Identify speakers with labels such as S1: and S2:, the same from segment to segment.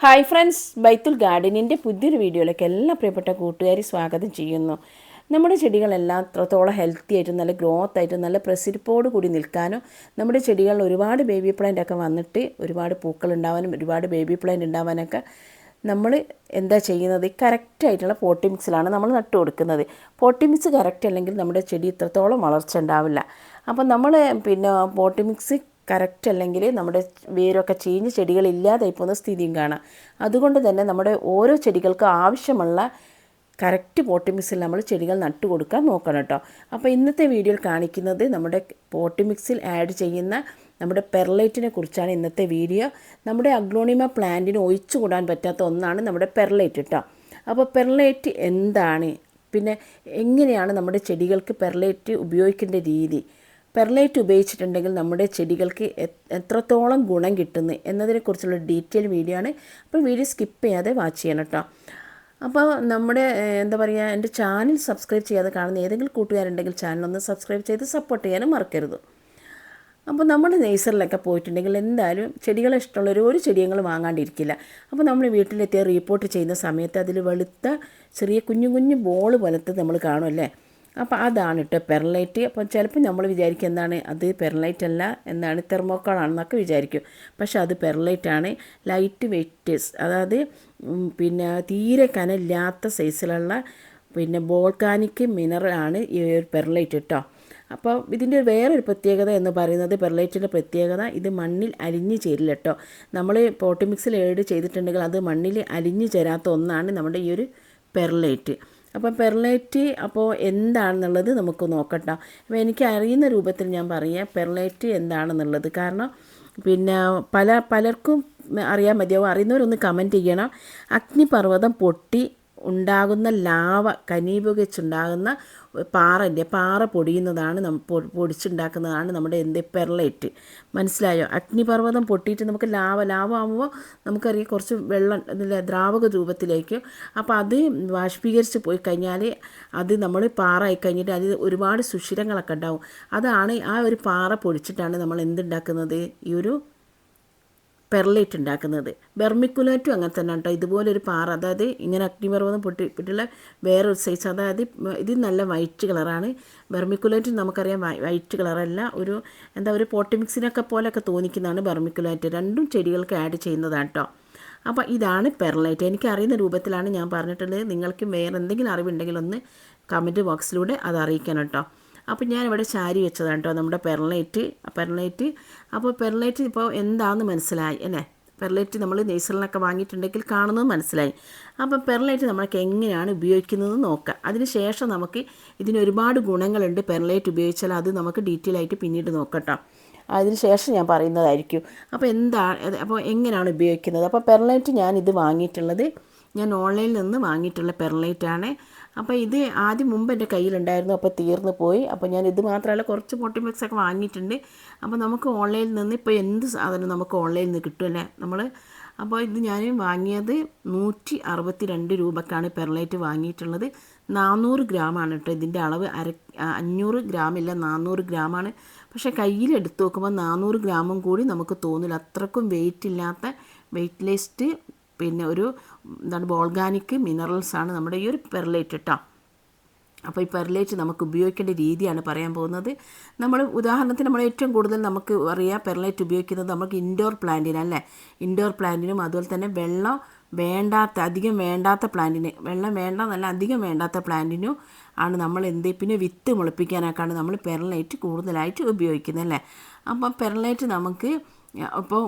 S1: Hi friends ബൈത്തുൽ ഗാർഡനിന്റെ പുതിയൊരു വീഡിയോയിലേക്ക് എല്ലാ പ്രിയപ്പെട്ട കൂട്ടുകാരി സ്വാഗതം ചെയ്യുന്നു. നമ്മുടെ ചെടികളെല്ലാം അത്രത്തോളം ഹെൽത്തി ആയിട്ടും നല്ല ഗ്രോത്ത് ആയിട്ടും നല്ല പ്രസിരിപ്പോട് കൂടി നിൽക്കാനും നമ്മുടെ ചെടികളിൽ ഒരുപാട് ബേബി പ്ലാന്റ് ഒക്കെ വന്നിട്ട് ഒരുപാട് പൂക്കൾ ഉണ്ടാവാനും ഒരുപാട് ബേബി പ്ലാന്റ് ഉണ്ടാവാനൊക്കെ നമ്മൾ എന്താ ചെയ്യുന്നത്? കറക്റ്റായിട്ടുള്ള പോട്ടി മിക്സിലാണ് നമ്മൾ നട്ടു കൊടുക്കുന്നത്. പോട്ടി മിക്സ് കറക്റ്റ് അല്ലെങ്കിൽ നമ്മുടെ ചെടി ഇത്രത്തോളം വളർച്ച ഉണ്ടാവില്ല. അപ്പം നമ്മൾ പിന്നെ പോട്ടി മിക്സ് കറക്റ്റ് അല്ലെങ്കിൽ നമ്മുടെ വേരൊക്കെ ചീഞ്ഞ് ചെടികൾ ഇല്ലാതായി പോകുന്ന സ്ഥിതിയും കാണാം. അതുകൊണ്ട് തന്നെ നമ്മുടെ ഓരോ ചെടികൾക്കും ആവശ്യമുള്ള കറക്റ്റ് പോട്ടി മിക്സിൽ നമ്മൾ ചെടികൾ നട്ടു കൊടുക്കാൻ നോക്കണം കേട്ടോ. അപ്പോൾ ഇന്നത്തെ വീഡിയോയിൽ കാണിക്കുന്നത് നമ്മുടെ പോട്ടി മിക്സിൽ ആഡ് ചെയ്യുന്ന നമ്മുടെ പെർലൈറ്റിനെ കുറിച്ചാണ് ഇന്നത്തെ വീഡിയോ. നമ്മുടെ അഗ്ലോണിമ പ്ലാന്റിന് ഒഴിച്ചു കൂടാൻ പറ്റാത്ത ഒന്നാണ് നമ്മുടെ പെർലൈറ്റ് കേട്ടോ. അപ്പോൾ പെർലൈറ്റ് എന്താണ്? പിന്നെ എങ്ങനെയാണ് നമ്മുടെ ചെടികൾക്ക് പെർലൈറ്റ് ഉപയോഗിക്കേണ്ട രീതി? പെർലൈറ്റ് ഉപയോഗിച്ചിട്ടുണ്ടെങ്കിൽ നമ്മുടെ ചെടികൾക്ക് എത്രത്തോളം ഗുണം കിട്ടുന്നു എന്നതിനെക്കുറിച്ചുള്ള ഡീറ്റെയിൽ വീഡിയോ ആണ്. അപ്പോൾ വീഡിയോ സ്കിപ്പ് ചെയ്യാതെ വാച്ച് ചെയ്യണം കേട്ടോ. അപ്പോൾ നമ്മുടെ എന്താ പറയുക എന്റെ ചാനൽ സബ്സ്ക്രൈബ് ചെയ്യാതെ കാണുന്ന ഏതെങ്കിലും കൂട്ടുകാരുണ്ടെങ്കിൽ ചാനലൊന്ന് സബ്സ്ക്രൈബ് ചെയ്ത് സപ്പോർട്ട് ചെയ്യാനും മറക്കരുത്. അപ്പോൾ നമ്മൾ നേഴ്സറിലൊക്കെ പോയിട്ടുണ്ടെങ്കിൽ എന്തായാലും ചെടികളെ ഇഷ്ടമുള്ളവർ ഒരു ചെടിയങ്ങൾ വാങ്ങാണ്ടിരിക്കില്ല. അപ്പോൾ നമ്മൾ വീട്ടിലെത്തിയ റിപ്പോർട്ട് ചെയ്യുന്ന സമയത്ത് അതിൽ വെളുത്ത ചെറിയ കുഞ്ഞു കുഞ്ഞു ബോൾ പോലത്തെ നമ്മൾ കാണുമല്ലേ അപ്പോൾ അതാണ് കേട്ടോ പെർലൈറ്റ്. അപ്പോൾ ചിലപ്പോൾ നമ്മൾ വിചാരിക്കും എന്താണ് അത് പെർലൈറ്റ് അല്ല എന്താണ് തെർമോക്കോളാണെന്നൊക്കെ വിചാരിക്കും. പക്ഷെ അത് പെർലൈറ്റ് ആണ്. Light weights. അതായത് പിന്നെ തീരെ കനമില്ലാത്ത സൈസിലുള്ള പിന്നെ വോൾക്കാനിക് ആണ് ഈ ഒരു പെർലൈറ്റ് കേട്ടോ അപ്പോൾ ഇതിന്റെ വേറൊരു പ്രത്യേകത എന്ന് പറയുന്നത് പെർലൈറ്റിന്റെ പ്രത്യേകത ഇത് മണ്ണിൽ അലിഞ്ഞു ചേരില്ല കേട്ടോ നമ്മൾ പോട്ടി മിക്സിൽ ഏഡ് ചെയ്തിട്ടുണ്ടെങ്കിൽ അത് മണ്ണിൽ അലിഞ്ഞു ചേരാത്ത ഒന്നാണ് നമ്മുടെ ഈ ഒരു പെർലൈറ്റ്. അപ്പോൾ പെർലൈറ്റ് അപ്പോൾ എന്താണെന്നുള്ളത് നമുക്ക് നോക്കട്ടോ. അപ്പോൾ എനിക്ക് അറിയുന്ന രൂപത്തിൽ ഞാൻ പറയാം പെർലൈറ്റ് എന്താണെന്നുള്ളത്. കാരണം പിന്നെ പല പലർക്കും അറിയാൻ മതിയാവും. അറിയുന്നവരൊന്ന് കമന്റ് ചെയ്യണം. അഗ്നിപർവതം പൊട്ടി ഉണ്ടാകുന്ന ലാവ കനീപുകച്ചുണ്ടാകുന്ന പാറന്റെ പാറ പൊടിയുന്നതാണ് നം പൊടിച്ചുണ്ടാക്കുന്നതാണ് നമ്മുടെ എന്ത് പെർലൈറ്റ്. മനസ്സിലായോ? അഗ്നിപർവതം പൊട്ടിയിട്ട് നമുക്ക് ലാവ ലാവ ആകുമ്പോൾ നമുക്കറിയാം കുറച്ച് വെള്ളം ദ്രാവക രൂപത്തിലേക്ക്. അപ്പോൾ അത് ബാഷ്പീകരിച്ച് പോയി കഴിഞ്ഞാൽ അത് നമ്മൾ പാറ ആയി കഴിഞ്ഞിട്ട് അതിൽ ഒരുപാട് സുഷിരങ്ങളൊക്കെ ഉണ്ടാവും. അതാണ് ആ ഒരു പാറ പൊടിച്ചിട്ടാണ് നമ്മൾ എന്തുണ്ടാക്കുന്നത്? ഈ ഒരു പെർലൈറ്റ് ഉണ്ടാക്കുന്നത്. ബെർമിക്കുലേറ്റും അങ്ങനെ തന്നെ കേട്ടോ ഇതുപോലൊരു പാറ അതായത് ഇങ്ങനെ അഗ്നിപർവതം പൊട്ടി പൊട്ടിയുള്ള വേറൊരു സൈസ് അതായത് ഇത് നല്ല വൈറ്റ് കളറാണ് ബെർമിക്കുലേറ്റ് നമുക്കറിയാം വൈറ്റ് കളറല്ല ഒരു എന്താ ഒരു പോട്ടിമിക്സിനൊക്കെ പോലെയൊക്കെ തോന്നിക്കുന്നതാണ് ബെർമിക്കുലേറ്റ്. രണ്ടും ചെടികൾക്ക് ആഡ് ചെയ്യുന്നതാണ് കേട്ടോ അപ്പോൾ ഇതാണ് പെർലൈറ്റ്. എനിക്കറിയുന്ന രൂപത്തിലാണ് ഞാൻ പറഞ്ഞിട്ടുള്ളത്. നിങ്ങൾക്ക് വേറെ എന്തെങ്കിലും അറിവുണ്ടെങ്കിൽ ഒന്ന് കമന്റ് ബോക്സിലൂടെ അത് അറിയിക്കണം കേട്ടോ അപ്പോൾ ഞാനിവിടെ ചാരി വെച്ചതാണ് കേട്ടോ നമ്മുടെ പെർലൈറ്റ് പെർലൈറ്റ്. അപ്പോൾ പെർലൈറ്റ് ഇപ്പോൾ എന്താണെന്ന് മനസ്സിലായി അല്ലേ? പെർലൈറ്റ് നമ്മൾ നെയ്സറിലൊക്കെ വാങ്ങിയിട്ടുണ്ടെങ്കിൽ കാണുന്നത് മനസ്സിലായി. അപ്പോൾ പെർലൈറ്റ് നമ്മൾക്ക് എങ്ങനെയാണ് ഉപയോഗിക്കുന്നത് നോക്കാം. അതിന് ശേഷം നമുക്ക് ഇതിന് ഒരുപാട് ഗുണങ്ങളുണ്ട് പെർലൈറ്റ് ഉപയോഗിച്ചാൽ അത് നമുക്ക് ഡീറ്റെയിൽ ആയിട്ട് പിന്നീട് നോക്കട്ടോ അതിന് ശേഷം ഞാൻ പറയുന്നതായിരിക്കും. അപ്പോൾ എന്താണ് അപ്പോൾ എങ്ങനെയാണ് ഉപയോഗിക്കുന്നത്? അപ്പോൾ പെർലൈറ്റ് ഞാൻ ഇത് വാങ്ങിയിട്ടുള്ളത് ഞാൻ ഓൺലൈനിൽ നിന്ന് വാങ്ങിയിട്ടുള്ള പെർലൈറ്റാണ്. അപ്പോൾ ഇത് ആദ്യം മുമ്പ് എന്റെ കയ്യിലുണ്ടായിരുന്നു. അപ്പോൾ തീർന്നു പോയി. അപ്പോൾ ഞാൻ ഇത് മാത്രമല്ല കുറച്ച് പൊട്ടിമിക്സ് ഒക്കെ വാങ്ങിയിട്ടുണ്ട്. അപ്പോൾ നമുക്ക് ഓൺലൈനിൽ നിന്ന് ഇപ്പോൾ എന്ത് സാധനം നമുക്ക് ഓൺലൈനിൽ നിന്ന് കിട്ടും അല്ലേ? നമ്മൾ അപ്പോൾ ഇത് ഞാൻ വാങ്ങിയത് നൂറ്റി അറുപത്തി രണ്ട് രൂപക്കാണ് പെർലൈറ്റ് വാങ്ങിയിട്ടുള്ളത്. നാനൂറ് ഗ്രാമാണ് കേട്ടോ ഇതിന്റെ അളവ്. അര അഞ്ഞൂറ് ഗ്രാമില്ല നാനൂറ് ഗ്രാമാണ്. പക്ഷേ കയ്യിൽ എടുത്തു നോക്കുമ്പോൾ നാനൂറ് ഗ്രാമും കൂടി നമുക്ക് തോന്നില്ല അത്രക്കും വെയിറ്റ് ഇല്ലാത്ത വെയിറ്റ്ലെസ്റ്റ് പിന്നെ ഒരു എന്താണ് ഓർഗാനിക് മിനറൽസ് ആണ് നമ്മുടെ ഈ ഒരു പെർലേറ്റ് കേട്ടോ അപ്പോൾ ഈ പെർലേറ്റ് നമുക്ക് ഉപയോഗിക്കേണ്ട രീതിയാണ് പറയാൻ പോകുന്നത്. നമ്മൾ ഉദാഹരണത്തിന് നമ്മൾ ഏറ്റവും കൂടുതൽ നമുക്ക് അറിയാം പെർലേറ്റ് ഉപയോഗിക്കുന്നത് നമുക്ക് ഇൻഡോർ പ്ലാന്റിനല്ലേ ഇൻഡോർ പ്ലാന്റിനും അതുപോലെ തന്നെ വെള്ളം വേണ്ടാത്ത അധികം വേണ്ടാത്ത പ്ലാന്റിന് വെള്ളം വേണ്ട നല്ല അധികം വേണ്ടാത്ത പ്ലാന്റിനും ആണ് നമ്മൾ എന്ത് പിന്നെ വിത്ത് മുളപ്പിക്കാനൊക്കെയാണ് നമ്മൾ പെർലൈറ്റ് കൂടുതലായിട്ട് ഉപയോഗിക്കുന്നത് അല്ലേ? അപ്പം പെർലൈറ്റ് നമുക്ക് അപ്പോൾ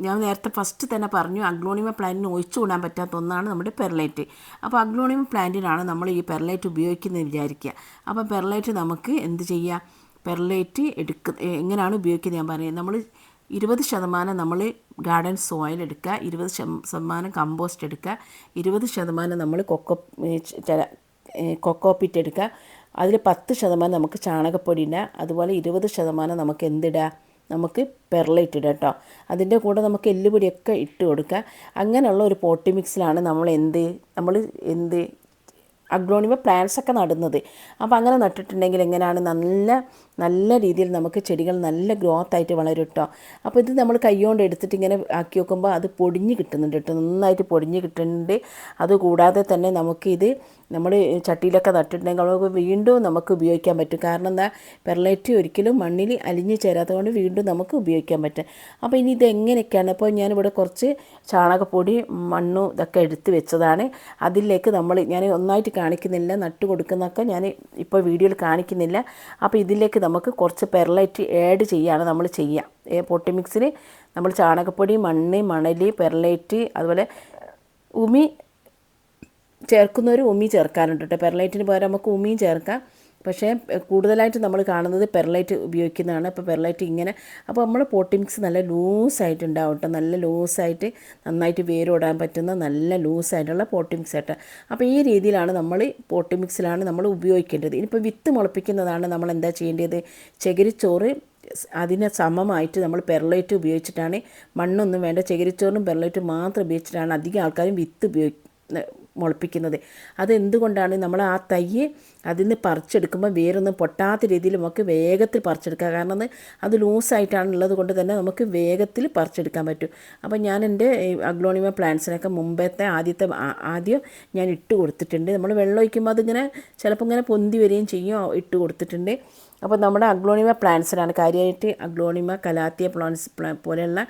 S1: ഞാൻ നേരത്തെ ഫസ്റ്റ് തന്നെ പറഞ്ഞു അഗ്ലോണിമ പ്ലാന്റിന് ഒഴിച്ചു കൂടാൻ പറ്റാത്ത ഒന്നാണ് നമ്മുടെ പെർലൈറ്റ് അപ്പോൾ അഗ്ലോണിമ പ്ലാന്റിനാണ് നമ്മൾ ഈ പെർലൈറ്റ് ഉപയോഗിക്കുന്നത് വിചാരിക്കുക അപ്പോൾ പെർലൈറ്റ് നമുക്ക് എന്ത് ചെയ്യുക പെർലൈറ്റ് എടുക്ക എങ്ങനെയാണ് ഉപയോഗിക്കുന്നത് ഞാൻ പറയുന്നത് നമ്മൾ ഇരുപത് ശതമാനം നമ്മൾ ഗാർഡൻ സോയിൽ എടുക്കുക ഇരുപത് ശതമാനം കമ്പോസ്റ്റ് എടുക്കുക ഇരുപത് ശതമാനം നമ്മൾ കൊക്കോ ചില കൊക്കോപ്പിറ്റ് എടുക്കുക അതിൽ പത്ത് ശതമാനം നമുക്ക് ചാണകപ്പൊടി ഇടുക അതുപോലെ ഇരുപത് ശതമാനം നമുക്ക് എന്തിടുക നമുക്ക് പെർലൈറ്റ് ഇടുക കേട്ടോ അതിന്റെ കൂടെ നമുക്ക് എല്ലുപൊടിയൊക്കെ ഇട്ട് കൊടുക്കുക അങ്ങനെയുള്ള ഒരു പോട്ടി മിക്സിലാണ് നമ്മൾ എന്ത് നമ്മൾ എന്ത് അഗ്ലോണിമ പ്ലാന്റ്സ് ഒക്കെ നടുന്നത്. അപ്പോൾ അങ്ങനെ നട്ടിട്ടുണ്ടെങ്കിൽ എങ്ങനെയാണ് നല്ല നല്ല രീതിയിൽ നമുക്ക് ചെടികൾ നല്ല ഗ്രോത്ത് ആയിട്ട് വളരും കേട്ടോ അപ്പോൾ ഇത് നമ്മൾ കൈകൊണ്ട് എടുത്തിട്ട് ഇങ്ങനെ ആക്കി വെക്കുമ്പോൾ അത് പൊടിഞ്ഞ് കിട്ടുന്നുണ്ട് കേട്ടോ. നന്നായിട്ട് പൊടിഞ്ഞ് കിട്ടുന്നുണ്ട്. അതുകൂടാതെ തന്നെ നമുക്കിത് നമ്മൾ ചട്ടിയിലൊക്കെ നട്ടിട്ടുണ്ടെങ്കിൽ നമുക്ക് വീണ്ടും നമുക്ക് ഉപയോഗിക്കാൻ പറ്റും. കാരണം എന്താ? പെർലൈറ്റ് ഒരിക്കലും മണ്ണിൽ അലിഞ്ഞു ചേരാത്തതുകൊണ്ട് വീണ്ടും നമുക്ക് ഉപയോഗിക്കാൻ പറ്റും. അപ്പോൾ ഇനി ഇത് എങ്ങനെയൊക്കെയാണ്? അപ്പോൾ ഞാനിവിടെ കുറച്ച് ചാണകപ്പൊടി മണ്ണും ഇതൊക്കെ എടുത്ത് വെച്ചതാണ്. അതിലേക്ക് നമ്മൾ ഞാൻ ഒന്നായിട്ട് കാണിക്കുന്നില്ല നട്ട് കൊടുക്കുന്നൊക്കെ ഞാൻ ഇപ്പോൾ വീഡിയോയിൽ കാണിക്കുന്നില്ല. അപ്പോൾ ഇതിലേക്ക് നമുക്ക് കുറച്ച് പെർലൈറ്റ് ആഡ് ചെയ്യുകയാണ് നമ്മൾ ചെയ്യുക പൊട്ടി മിക്സിൽ നമ്മൾ ചാണകപ്പൊടി മണ്ണ് മണൽ പെർലൈറ്റ് അതുപോലെ ഉമി ചേർക്കുന്നവർ ഉമി ചേർക്കാറുണ്ട് കേട്ടോ പെർലൈറ്റിന് പകരം നമുക്ക് ഉമിയും ചേർക്കാം. പക്ഷേ കൂടുതലായിട്ട് നമ്മൾ കാണുന്നത് പെർലൈറ്റ് ഉപയോഗിക്കുന്നതാണ്. അപ്പോൾ പെർലൈറ്റ് ഇങ്ങനെ അപ്പോൾ നമ്മൾ പോട്ടി മിക്സ് നല്ല ലൂസായിട്ട് ഉണ്ടാവും കേട്ടോ നല്ല ലൂസായിട്ട് നന്നായിട്ട് വേരോടാൻ പറ്റുന്ന നല്ല ലൂസായിട്ടുള്ള പോട്ടി മിക്സ് ആയിട്ട് അപ്പോൾ ഈ രീതിയിലാണ് നമ്മൾ പോട്ടി മിക്സിലാണ് നമ്മൾ ഉപയോഗിക്കേണ്ടത്. ഇനിയിപ്പോൾ വിത്ത് മുളപ്പിക്കുന്നതാണ് നമ്മൾ എന്താ ചെയ്യേണ്ടത്? ചകിരിച്ചോറ് അതിന് സമമായിട്ട് നമ്മൾ പെർലൈറ്റ് ഉപയോഗിച്ചിട്ടാണ് മണ്ണൊന്നും വേണ്ട. ചകിരിച്ചോറും പെർലൈറ്റും മാത്രം ഉപയോഗിച്ചിട്ടാണ് അധികം ആൾക്കാരും വിത്ത് ഉപയോഗി മുളപ്പിക്കുന്നത്. അതെന്തുകൊണ്ടാണ്? നമ്മൾ ആ തയ്യ് അതിൽ നിന്ന് പറിച്ചെടുക്കുമ്പോൾ വേറൊന്നും പൊട്ടാത്ത രീതിയിൽ നമുക്ക് വേഗത്തിൽ പറിച്ചെടുക്കാം. കാരണം അത് അത് ലൂസായിട്ടാണ് ഉള്ളത് കൊണ്ട് തന്നെ നമുക്ക് വേഗത്തിൽ പറിച്ചെടുക്കാൻ പറ്റും. അപ്പോൾ ഞാൻ എന്റെ അഗ്ലോണിമ പ്ലാന്റ്സിനൊക്കെ മുമ്പത്തെ ആദ്യത്തെ ആദ്യം ഞാൻ ഇട്ട് കൊടുത്തിട്ടുണ്ട്. നമ്മൾ വെള്ളം ഒഴിക്കുമ്പോൾ അതിങ്ങനെ ചിലപ്പോൾ ഇങ്ങനെ പൊന്തി വരികയും ചെയ്യും ഇട്ട് കൊടുത്തിട്ടുണ്ട്. അപ്പോൾ നമ്മുടെ അഗ്ലോണിമ പ്ലാന്റ്സിനാണ് കാര്യമായിട്ട് അഗ്ലോണിമ കലാത്തിയ പ്ലാന്റ്സ് പോലെയുള്ള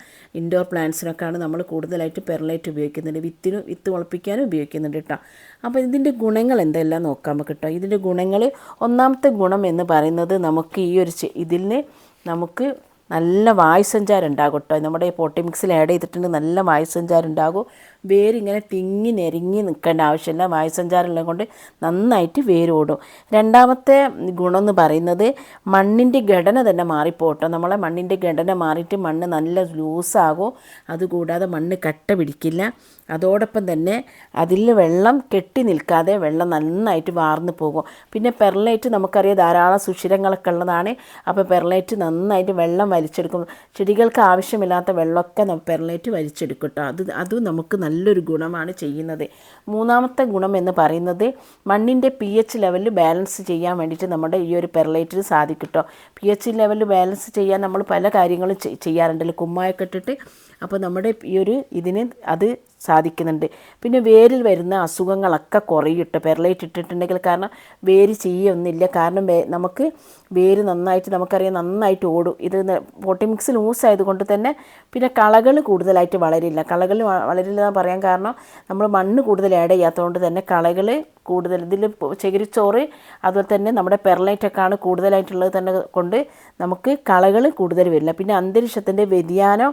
S1: ഇൻഡോർ പ്ലാന്റ്സിനൊക്കെയാണ് നമ്മൾ കൂടുതലായിട്ട് പെർലൈറ്റ് ഉപയോഗിക്കുന്നുണ്ട്. വിത്തിനും വിത്ത് മുളപ്പിക്കാനും ഉപയോഗിക്കുന്നുണ്ട് കേട്ടോ. അപ്പോൾ ഇതിന്റെ ഗുണങ്ങൾ എന്തെല്ലാം നോക്കാം നമുക്ക് കേട്ടോ. ഇതിന്റെ ഗുണങ്ങൾ ഒന്നാമത്തെ ഗുണം എന്ന് പറയുന്നത് നമുക്ക് ഈ ഒരു ഇതിന് നമുക്ക് നല്ല വായുസഞ്ചാരം ഉണ്ടാകും കേട്ടോ. നമ്മുടെ ഈ പോട്ടി മിക്സിൽ ആഡ് ചെയ്തിട്ടുണ്ട് നല്ല വായുസഞ്ചാരം ഉണ്ടാകും. വേരിങ്ങനെ തിങ്ങി നെരുങ്ങി നിൽക്കേണ്ട ആവശ്യമില്ല. വായുസഞ്ചാരം ഉള്ളത് കൊണ്ട് നന്നായിട്ട് വേരോടും രണ്ടാമത്തെ ഗുണം എന്ന് പറയുന്നത് മണ്ണിന്റെ ഘടന തന്നെ മാറിപ്പോട്ടോ നമ്മളെ മണ്ണിന്റെ ഘടന മാറിയിട്ട് മണ്ണ് നല്ല ലൂസാകും അതുകൂടാതെ മണ്ണ് കട്ട പിടിക്കില്ല. അതോടൊപ്പം തന്നെ അതിൽ വെള്ളം കെട്ടി നിൽക്കാതെ വെള്ളം നന്നായിട്ട് വാർന്നു പോകും. പിന്നെ പെർലൈറ്റ് നമുക്കറിയാം ധാരാളം സുഷിരങ്ങളൊക്കെ ഉള്ളതാണ്. അപ്പോൾ പെർലൈറ്റ് നന്നായിട്ട് വെള്ളം വലിച്ചെടുക്കും ചെടികൾക്ക് ആവശ്യമില്ലാത്ത വെള്ളമൊക്കെ പെർലേറ്റ് വലിച്ചെടുക്കും കേട്ടോ അത് അതും നമുക്ക് നല്ലൊരു ഗുണമാണ് ചെയ്യുന്നത്. മൂന്നാമത്തെ ഗുണം എന്ന് പറയുന്നത് മണ്ണിന്റെ പി എച്ച് ലെവലിൽ ബാലൻസ് ചെയ്യാൻ വേണ്ടിയിട്ട് നമ്മുടെ ഈ ഒരു പെർലേറ്റിൽ സാധിക്കും കേട്ടോ പി എച്ച് ലെവലിൽ ബാലൻസ് ചെയ്യാൻ നമ്മൾ പല കാര്യങ്ങളും ചെയ്യാറുണ്ടല്ലോ. കുമ്മായൊക്കെ ഇട്ടിട്ട്. അപ്പോൾ നമ്മുടെ ഈ ഒരു ഇതിന് അത് സാധിക്കുന്നുണ്ട്. പിന്നെ വേരിൽ വരുന്ന അസുഖങ്ങളൊക്കെ കുറയിട്ട്? പെർലൈറ്റ് ഇട്ടിട്ടുണ്ടെങ്കിൽ കാരണം വേര് ചെയ്യൊന്നുമില്ല കാരണം നമുക്ക് വേര് നന്നായിട്ട് നമുക്കറിയാം നന്നായിട്ട് ഓടും. ഇത് പോട്ടിമിക്സ് ലൂസ് ആയതുകൊണ്ട് തന്നെ പിന്നെ കളകൾ കൂടുതലായിട്ട് വളരില്ല. കളകൾ വളരില്ല എന്ന് പറയാൻ കാരണം നമ്മൾ മണ്ണ് കൂടുതൽ ആഡ് ചെയ്യാത്തതുകൊണ്ട് തന്നെ കളകൾ കൂടുതൽ ഇതിൽ ചകിരിച്ചോറ് അതുപോലെ തന്നെ നമ്മുടെ പെർലൈറ്റൊക്കെയാണ് കൂടുതലായിട്ടുള്ളത് തന്നെ കൊണ്ട് നമുക്ക് കളകൾ കൂടുതൽ വരില്ല. പിന്നെ അന്തരീക്ഷത്തിന്റെ വ്യതിയാനം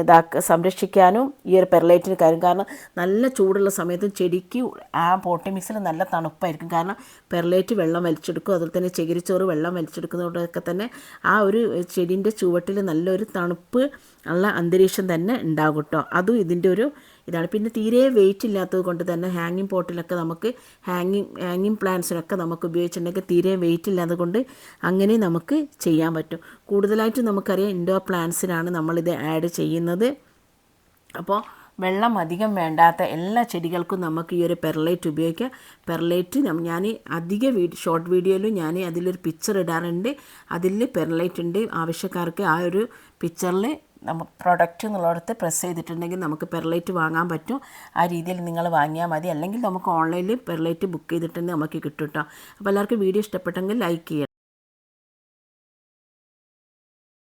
S1: ഇതാക്ക സംരക്ഷിക്കാനും ഈ ഒരു പെർലൈറ്റിന് കാര്യം. കാരണം നല്ല ചൂടുള്ള സമയത്ത് ചെടിക്ക് ആ പോട്ടി മിക്സിൽ നല്ല തണുപ്പായിരിക്കും. കാരണം പെർലൈറ്റ് വെള്ളം വലിച്ചെടുക്കും. അതുപോലെ തന്നെ ചകിരിച്ചോറ് വെള്ളം വലിച്ചെടുക്കുന്നതോടൊക്കെ തന്നെ ആ ഒരു ചെടീന്റെ ചുവട്ടിൽ നല്ലൊരു തണുപ്പ് ഉള്ള അന്തരീക്ഷം തന്നെ ഉണ്ടാകും കേട്ടോ അതും ഇതിന്റെ ഒരു ഇതാണ്. പിന്നെ തീരെ വെയിറ്റ് ഇല്ലാത്തത് കൊണ്ട് തന്നെ ഹാങ്ങിങ് പോട്ടിലൊക്കെ നമുക്ക് ഹാങ്ങിങ് ഹാങ്ങിങ് പ്ലാന്റ്സിനൊക്കെ നമുക്ക് ഉപയോഗിച്ചിട്ടുണ്ടെങ്കിൽ തീരെ വെയിറ്റ് ഇല്ലാത്തത് കൊണ്ട് അങ്ങനെ നമുക്ക് ചെയ്യാൻ പറ്റും. കൂടുതലായിട്ടും നമുക്കറിയാം ഇൻഡോർ പ്ലാന്റ്സിനാണ് നമ്മളിത് ആഡ് ചെയ്യുന്നത്. അപ്പോൾ വെള്ളം അധികം വേണ്ടാത്ത എല്ലാ ചെടികൾക്കും നമുക്ക് ഈ ഒരു പെർലൈറ്റ് ഉപയോഗിക്കാം. പെർലൈറ്റ് ഞാൻ അധിക വീഡിയോ ഷോർട്ട് വീഡിയോയിലും ഞാൻ അതിലൊരു പിക്ചർ ഇടാറുണ്ട്. അതിൽ പെർലൈറ്റ് ഉണ്ട്. ആവശ്യക്കാർക്ക് ആ ഒരു പിക്ചറിൽ നമ്മൾ പ്രൊഡക്റ്റ് എന്നുള്ളിടത്ത് പ്രസ് ചെയ്തിട്ടുണ്ടെങ്കിൽ നമുക്ക് പെർലൈറ്റ് വാങ്ങാൻ പറ്റും. ആ രീതിയിൽ നിങ്ങൾ വാങ്ങിയാൽ മതി. അല്ലെങ്കിൽ നമുക്ക് ഓൺലൈനിൽ പെർലൈറ്റ് ബുക്ക് ചെയ്തിട്ടുണ്ടെങ്കിൽ നമുക്ക് കിട്ടും കേട്ടോ അപ്പോൾ എല്ലാവർക്കും വീഡിയോ ഇഷ്ടപ്പെട്ടെങ്കിൽ ലൈക്ക് ചെയ്യണം.